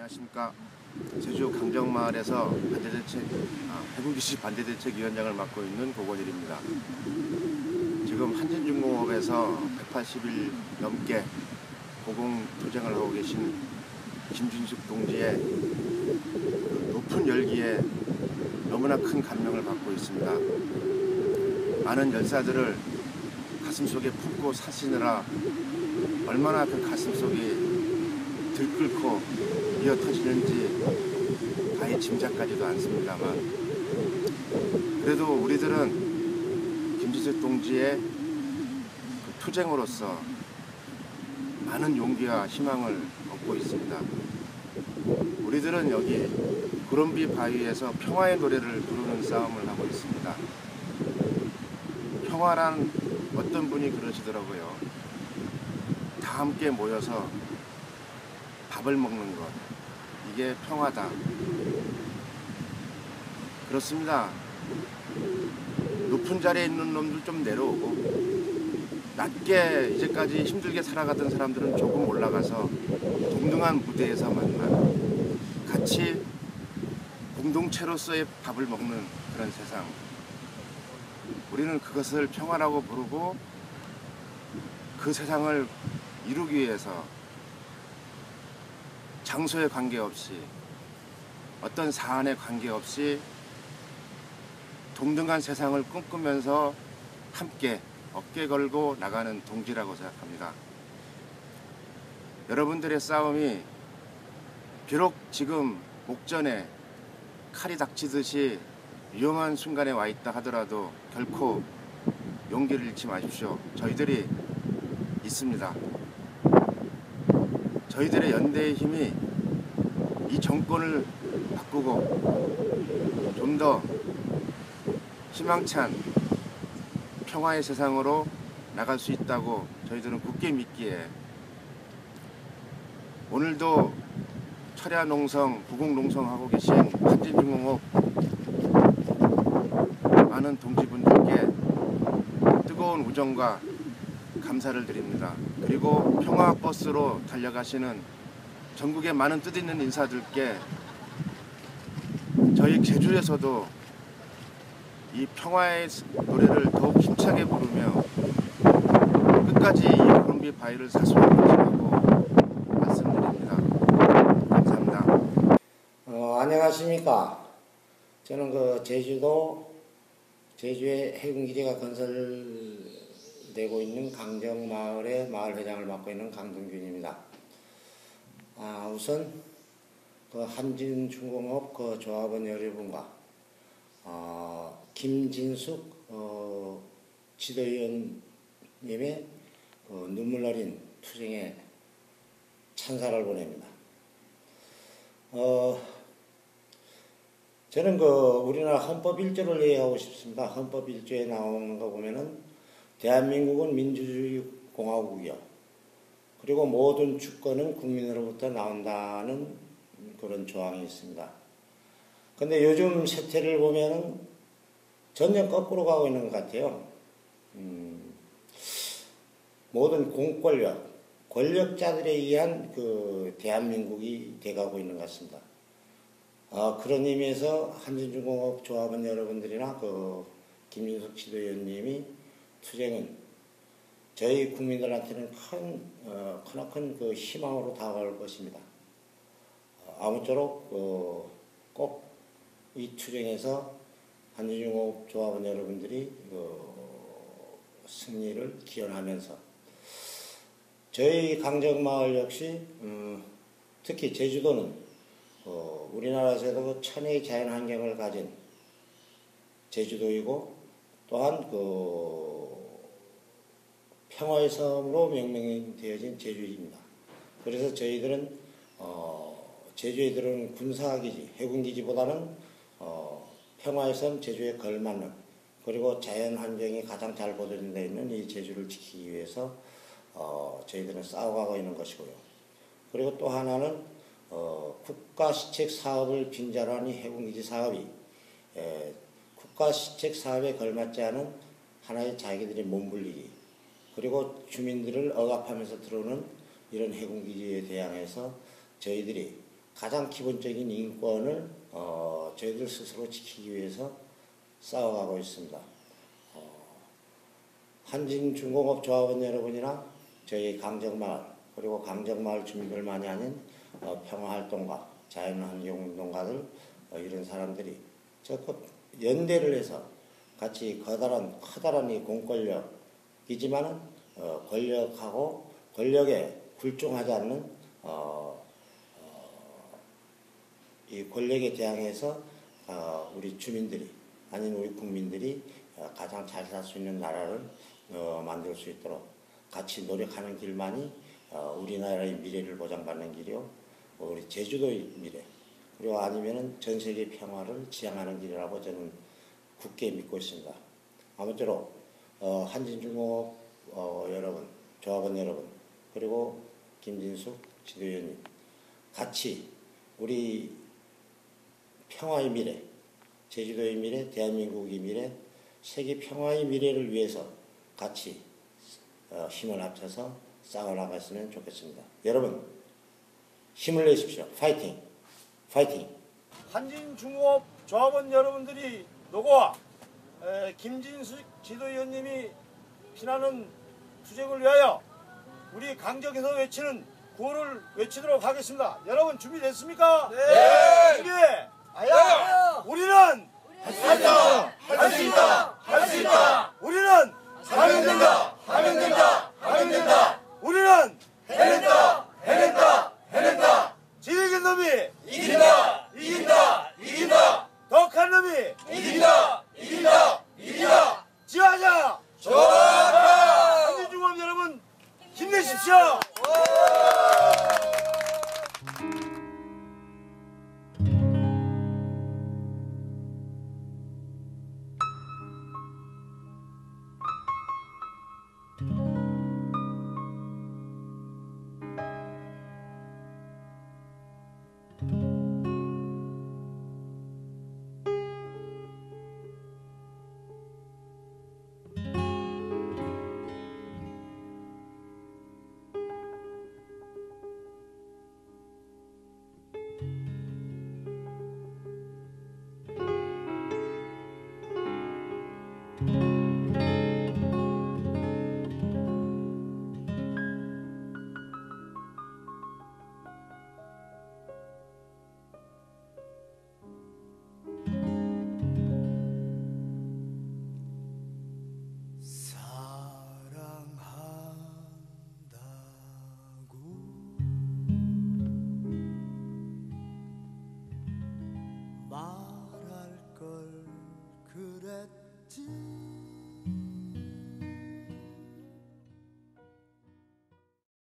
안녕하십니까. 제주 강정마을에서 반대대책, 아, 해군기지 반대대책위원장을 맡고 있는 고건일입니다. 지금 한진중공업에서 180일 넘게 고공투쟁을 하고 계신 김준숙 동지의 그 높은 열기에 너무나 큰 감명을 받고 있습니다. 많은 열사들을 가슴속에 품고 사시느라 얼마나 그 가슴속이 들끓고 이어 터지는지 가히 짐작까지도 않습니다만 그래도 우리들은 김지석 동지의 그 투쟁으로서 많은 용기와 희망을 얻고 있습니다. 우리들은 여기 구름비 바위에서 평화의 노래를 부르는 싸움을 하고 있습니다. 평화란 어떤 분이 그러시더라고요. 다 함께 모여서 밥을 먹는 것. 이게 평화다. 그렇습니다. 높은 자리에 있는 놈들 좀 내려오고, 낮게 이제까지 힘들게 살아가던 사람들은 조금 올라가서 동등한 무대에서 만나 같이 공동체로서의 밥을 먹는 그런 세상. 우리는 그것을 평화라고 부르고 그 세상을 이루기 위해서 장소에 관계없이 어떤 사안에 관계없이 동등한 세상을 꿈꾸면서 함께 어깨 걸고 나가는 동지라고 생각합니다. 여러분들의 싸움이 비록 지금 목전에 칼이 닥치듯이 위험한 순간에 와 있다 하더라도 결코 용기를 잃지 마십시오. 저희들이 있습니다. 저희들의 연대의 힘이 이 정권을 바꾸고 좀 더 희망찬 평화의 세상으로 나갈 수 있다고 저희들은 굳게 믿기에 오늘도 철야 농성, 부곡 농성하고 계신 한진중공업 많은 동지분들께 뜨거운 우정과 감사를 드립니다. 그리고 평화 버스로 달려가시는 전국의 많은 뜻 있는 인사들께 저희 제주에서도 이 평화의 노래를 더욱 힘차게 부르며 끝까지 이 구름비 바위를 사수할 것이라고 말씀드립니다. 감사합니다. 어, 안녕하십니까. 저는 그 제주도 제주에 해군기지가 건설 되고 있는 강정마을의 마을회장을 맡고 있는 강동균입니다. 아, 우선 그 한진중공업 그 조합원 여러분과 어, 김진숙 어, 지도위원님의 그 눈물 어린 투쟁에 찬사를 보냅니다. 어, 저는 그 우리나라 헌법 1조를 이해하고 싶습니다. 헌법 1조에 나오는 거 보면은 대한민국은 민주주의 공화국이요. 그리고 모든 주권은 국민으로부터 나온다는 그런 조항이 있습니다. 근데 요즘 세태를 보면은 전혀 거꾸로 가고 있는 것 같아요. 음, 모든 공권력, 권력자들에 의한 그 대한민국이 돼가고 있는 것 같습니다. 어, 그런 의미에서 한진중공업 조합원 여러분들이나 그 김윤석 지도위원님이 투쟁은 저희 국민들한테는 큰, 어, 크나큰 그 희망으로 다가올 것입니다. 어, 아무쪼록 어, 꼭이 투쟁에서 한진중공업 조합원 여러분들이 어, 승리를 기원하면서 저희 강정마을 역시 음, 특히 제주도는 어, 우리나라에서도 천혜의 자연 환경을 가진 제주도이고 또한 그 평화의 섬으로 명명되어진 제주입니다. 그래서 저희들은 어, 제주에 들어오는 군사기지, 해군기지보다는 어, 평화의 섬 제주에 걸맞는 그리고 자연 환경이 가장 잘 보존되어 있는 이 제주를 지키기 위해서 어, 저희들은 싸워가고 있는 것이고요. 그리고 또 하나는 어, 국가시책 사업을 빈자로 이 해군기지 사업이 에, 국가 시책 사업에 걸맞지 않은 하나의 자기들의 몸불리기 그리고 주민들을 억압하면서 들어오는 이런 해군기지에 대항해서 저희들이 가장 기본적인 인권을 어, 저희들 스스로 지키기 위해서 싸워가고 있습니다. 어, 한진중공업 조합원 여러분이랑 저희 강정마을 그리고 강정마을 주민들 많이 아닌 어, 평화활동가, 자연환경운동가들 어, 이런 사람들이 적극 연대를 해서 같이 커다란 커다란 이 공권력이지만은 어, 권력하고 권력에 굴종하지 않는 어, 이 권력에 대항해서 어, 우리 주민들이 아닌 우리 국민들이 어, 가장 잘 살 수 있는 나라를 어, 만들 수 있도록 같이 노력하는 길만이 어, 우리나라의 미래를 보장받는 길이요, 어, 우리 제주도의 미래 그리고 아니면은 전 세계 평화를 지향하는 길이라고 저는 굳게 믿고 있습니다. 아무쪼록 어, 한진중공업 어, 여러분, 조합원 여러분, 그리고 김진숙 지도위원님 같이 우리 평화의 미래, 제주도의 미래, 대한민국의 미래, 세계 평화의 미래를 위해서 같이 어, 힘을 합쳐서 싸워나갔으면 좋겠습니다. 여러분 힘을 내십시오. 파이팅! 파이팅! 한진중공업 조합원 여러분들이 노고와 에, 김진숙 지도위원님이 피나는 투쟁을 위하여 우리 강적에서 외치는 구호를 외치도록 하겠습니다. 여러분 준비됐습니까? 네! 준비! 아야! 우리는 할 수 있다! 할 수 있다! 할 수 있다! 우리는 하면 된다! 하면 된다! 하면 된다! 우리는 해낸다! 해낸다! 해낸다! 지휘긴 놈이 이긴다! 이긴다! 이긴다! 덕한 놈이 이긴다! 이긴다! 이긴다! 지하자! 좋다! 한진중공업 여러분 힘내십시오!